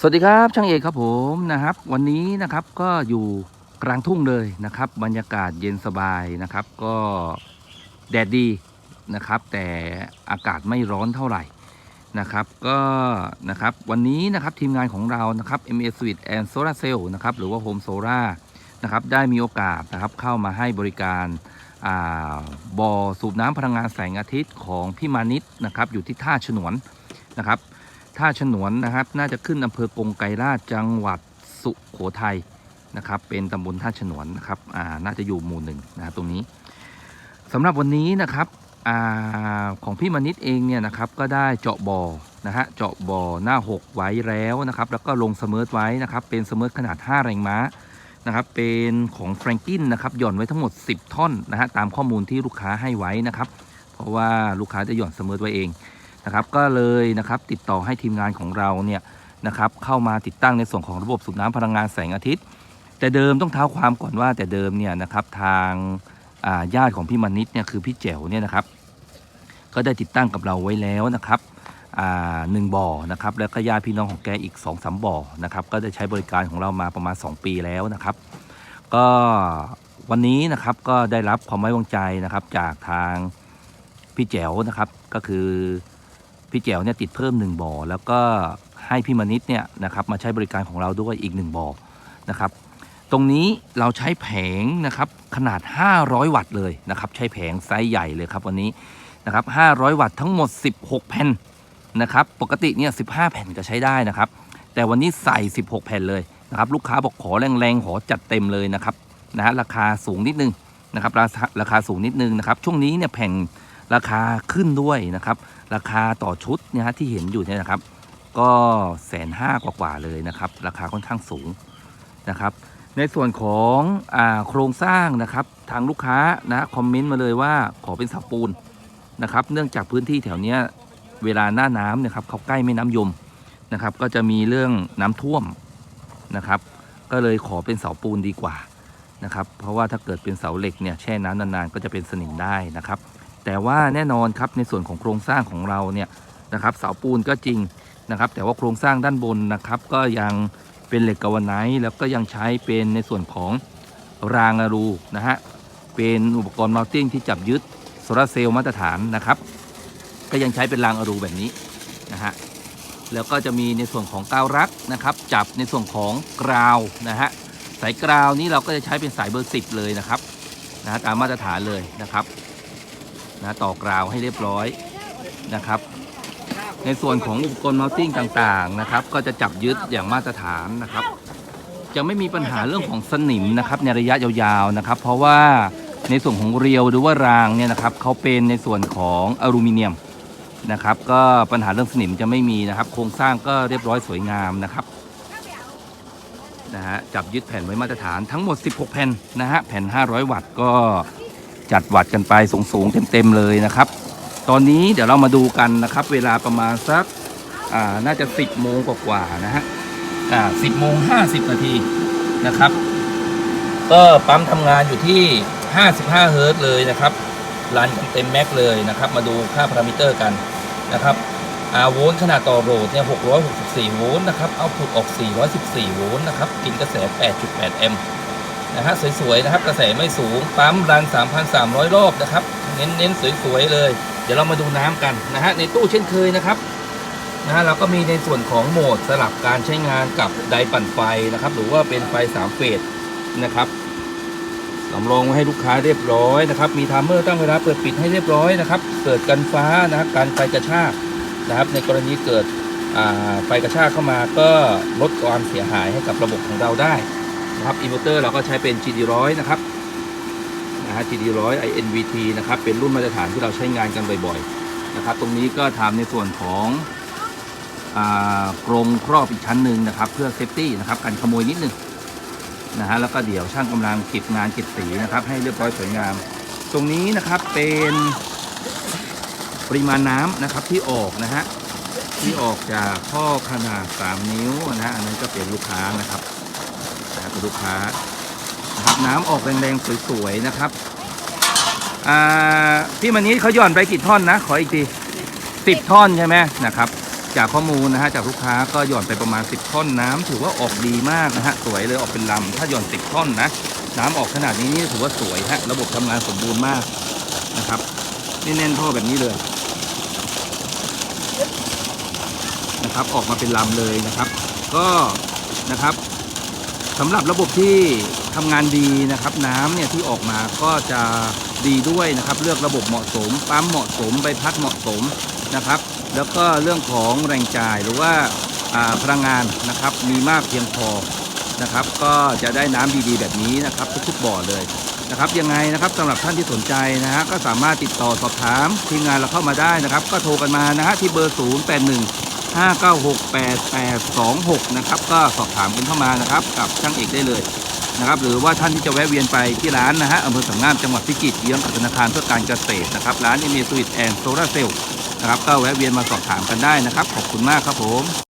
สวัสดีครับช่างเอกครับผมนะครับ วันนี้นะครับก็อยู่กลางทุ่งเลยนะครับ บรรยากาศเย็นสบายนะครับ ก็แดดดีนะครับ แต่อากาศไม่ร้อนเท่าไหร่นะครับ ก็นะครับวันนี้นะครับทีมงานของเรานะครับ MA Suite and Solar Cell นะครับหรือว่า Home Solar นะครับได้มีโอกาสนะครับเข้ามาให้บริการอ่าบ่อสูบน้ำพลังงานแสงอาทิตย์ของพี่มานิดนะครับอยู่ที่ท่าฉนวนนะครับ ท่าฉนวนนะครับ น่าจะขึ้นอำเภอกงไกรราชจังหวัดสุโขทัยนะครับ เป็นตำบลท่าฉนวนนะครับอ่าน่าจะอยู่หมู่หนึ่งนะรตรงนี้สำหรับวันนี้นะครับอของพี่มณิตเองเนี่ยนะครับก็ได้เจาะบ่อนะฮะเจาะบ่อหน้า 6 ไว้แล้วนะครับ แล้วก็ลงเสมอไว้นะครับ เป็นเสมอขนาด 5 แรงม้านะครับ เป็นของแฟรงกินนะครับหย่อนไว้ทั้งหมด 10 ท่อนนะฮะตามข้อมูลที่ลูกค้าให้ไว้นะครับ เพราะว่าลูกค้าจะหย่อนเสมอไว้เอง นะครับ ก็เลยนะครับติดต่อให้ทีมงานของเราเนี่ยนะครับเข้ามาติดตั้งในส่วนของระบบสูบน้ำพลังงานแสงอาทิตย์ แต่เดิมต้องเท้าความก่อนว่าแต่เดิมเนี่ยนะครับทางาญาติของพี่มณิตเนี่ยคือพี่แจ๋วเนี่ยนะครับ ก็ได้ติดตั้งกับเราไว้แล้วนะครับหนึ่งบ่อนะครับแล้วก็ญาติพี่น้องของแกอีก2อสบ่อนะครับก็ได้ใช้บริการของเรามาประมาณ 2 ปีแล้วนะครับ ก็วันนี้นะครับก็ได้รับความไว้วางใจนะครับจากทางพี่แจ๋วนะครับก็คือ พี่แจ๋วเนี่ยติดเพิ่ม 1บ่อแล้วก็ให้พี่มณิตเนี่ยนะครับมาใช้บริการของเราด้วยอีก 1บ่อนะครับตรงนี้เราใช้แผงนะครับขนาด 500 วัตต์เลยนะครับใช้แผงไซส์ใหญ่เลยครับวันนี้นะครับ500 วัตต์ทั้งหมด 16 แผ่นนะครับปกติเนี่ย15 แผ่นก็ใช้ได้นะครับ แต่วันนี้ใส่ 16 แผ่นเลยนะครับลูกค้าบอกขอแรงๆขอจัดเต็มเลยนะครับนะฮะราคาสูงนิดนึงนะครับราคาราคาสูงนิดนึงนะครับช่วงนี้เนี่ยแผ่น ราคาขึ้นด้วยนะครับ ราคาต่อชุดเนี่ยฮะที่เห็นอยู่เนี่ยนะครับ ก็แสนห้ากว่าๆเลยนะครับ ราคาค่อนข้างสูงนะครับ ในส่วนของอโครงสร้างนะครับ ทางลูกค้านะคอมเมนต์มาเลยว่าขอเป็นเสาปูนนะครับ เนื่องจากพื้นที่แถวเนี้ยเวลาหน้าน้ำเนี่ยครับเขาใกล้แม่น้ำยมนะครับ ก็จะมีเรื่องน้ำท่วมนะครับ ก็เลยขอเป็นเสาปูนดีกว่านะครับ เพราะว่าถ้าเกิดเป็นเสาเหล็กเนี่ยแช่น้ำนานๆ ก็จะเป็นสนิมได้นะครับ แต่ว่าแน่นอนครับในส่วนของโครงสร้างของเราเนี่ยนะครับเสาปูนก็จริงนะครับ แต่ว่าโครงสร้างด้านบนนะครับก็ยังเป็นเหล็กกาวไนท์แล้วก็ยังใช้เป็นในส่วนของรางอะรูนะฮะเป็นอุปกรณ์มัลติ้งที่จับยึดโซลาเซลล์มาตรฐานนะครับ ก็ยังใช้เป็นรางอะรูแบบนี้นะฮะแล้วก็จะมีในส่วนของกาวรักนะครับ จับในส่วนของกราวนะฮะสายกราวนี้เราก็จะใช้เป็นสายเบอร์สิบเลยนะครับนะฮะตามมาตรฐานเลยนะครับ นะต่อกราวให้เรียบร้อยนะครับ ในส่วนของอุปกรณ์มัลติ้งต่างๆนะครับ ก็จะจับยึดอย่างมาตรฐานนะครับ จะไม่มีปัญหาเรื่องของสนิมนะครับในระยะยาวๆนะครับ เพราะว่าในส่วนของเรียวหรือว่ารางเนี่ยนะครับเขาเป็นในส่วนของอลูมิเนียมนะครับ ก็ปัญหาเรื่องสนิมจะไม่มีนะครับ โครงสร้างก็เรียบร้อยสวยงามนะครับนะฮะจับยึดแผ่นไว้มาตรฐานทั้งหมด 16 แผ่นนะฮะแผ่น 500 วัตต์ก็ จัดวัดกันไปสูงๆเต็มๆเลยนะครับ ตอนนี้เดี๋ยวเรามาดูกันนะครับ เวลาประมาณสักอ่าน่าจะ 10โมงกว่าๆนะฮะอ่า10โมง50นาทีนะครับ ก็ปั๊มทำงานอยู่ที่ 55 เฮิร์ตเลยนะครับรันเต็มแม็กเลยนะครับ มาดูค่าพารามิเตอร์กันนะครับอาโวลต์ขนาดต่อโหลดเนี่ย 664 โวลต์นะครับ เอาพุตออก 414 โวลต์นะครับ กินกระแส 8.8 แอมป์ นะฮะสวยๆนะครับกระแสไม่สูงปั๊มรัน 3,300 รอบนะครับ เน้นๆสวยๆเลย เดี๋ยวเรามาดูน้ำกันนะฮะในตู้เช่นเคยนะครับนะฮะเราก็มีในส่วนของโหมดสลับการใช้งานกับไดปั่นไฟนะครับ หรือว่าเป็นไฟ3เฟสนะครับสำรองไว้ให้ลูกค้าเรียบร้อยนะครับ มีไทม์เมอร์ตั้งเวลาเปิดปิดให้เรียบร้อยนะครับ เกิดกันฟ้านะครับการไฟกระชากนะครับ ในกรณีเกิดไฟกระชากเข้ามาก็ลดความเสียหายให้กับระบบของเราได้ นะครับอินเวอร์เตอร์เราก็ใช้เป็น GD100 นะครับนะฮะ GD100 INVT นะครับเป็นรุ่นมาตรฐานที่เราใช้งานกันบ่อยๆนะครับตรงนี้ก็ทำในส่วนของกรงครอบอีกชั้นหนึ่งนะครับเพื่อเซฟตี้นะครับกันขโมยนิดหนึงนะฮะแล้วก็เดี๋ยวช่างกำลังเก็บงานเก็บสีนะครับ ให้เรียบร้อยสวยงาม ตรงนี้นะครับเป็นปริมาณน้ำนะครับที่ออกนะฮะที่ออกจากท่อขนาด 3 นิ้วนะฮะอันนั้นก็เป็นลูกค้านะครับ ลูกค้านะครับน้ำออกแรงๆสวยๆนะครับพี่มันนี้เขาย่อนไปกี่ท่อนนะ ขออีกทีสิบท่อนใช่ไหมนะครับ จากข้อมูลนะฮะจากลูกค้าก็หย่อนไปประมาณ 10 ท่อนน้ำถือว่าออกดีมากนะฮะสวยเลยออกเป็นลำถ้าหย่อน 10 ท่อนนะน้ำออกขนาดนี้นี่ถือว่าสวยฮะระบบทำงานสมบูรณ์มากนะครับนี่แน่นท่อแบบนี้เลยนะครับออกมาเป็นลำเลยนะครับ ก็นะครับ สำหรับระบบที่ทำงานดีนะครับน้ำเนี่ยที่ออกมาก็จะดีด้วยนะครับ เลือกระบบเหมาะสมปั๊มเหมาะสมใบพัดเหมาะสมนะครับ แล้วก็เรื่องของแรงจ่ายหรือว่าาพลังงานนะครับมีมากเพียงพอนะครับ ก็จะได้น้ำดีๆแบบนี้นะครับ ทุกๆบ่อเลยนะครับยังไงนะครับสำหรับท่านที่สนใจนะฮะก็สามารถติดต่อสอบถามทีมงานเราเข้ามาได้นะครับ ก็โทรกันมานะฮะที่เบอร์ 0 8 1 5968826 นะครับ ก็สอบถามกันเข้ามานะครับ กับช่างเอกได้เลยนะครับ หรือว่าท่านที่จะแวะเวียนไปที่ร้านนะฮะอำเภอสังงามจังหวัดพิจิตรเยื้องกับธนาคารเพื่อการเกษตรนะครับ ร้านเอเมสวิตแอนด์โซลาเซลล์นะครับ ก็แวะเวียนมาสอบถามกันได้นะครับ ขอบคุณมากครับผม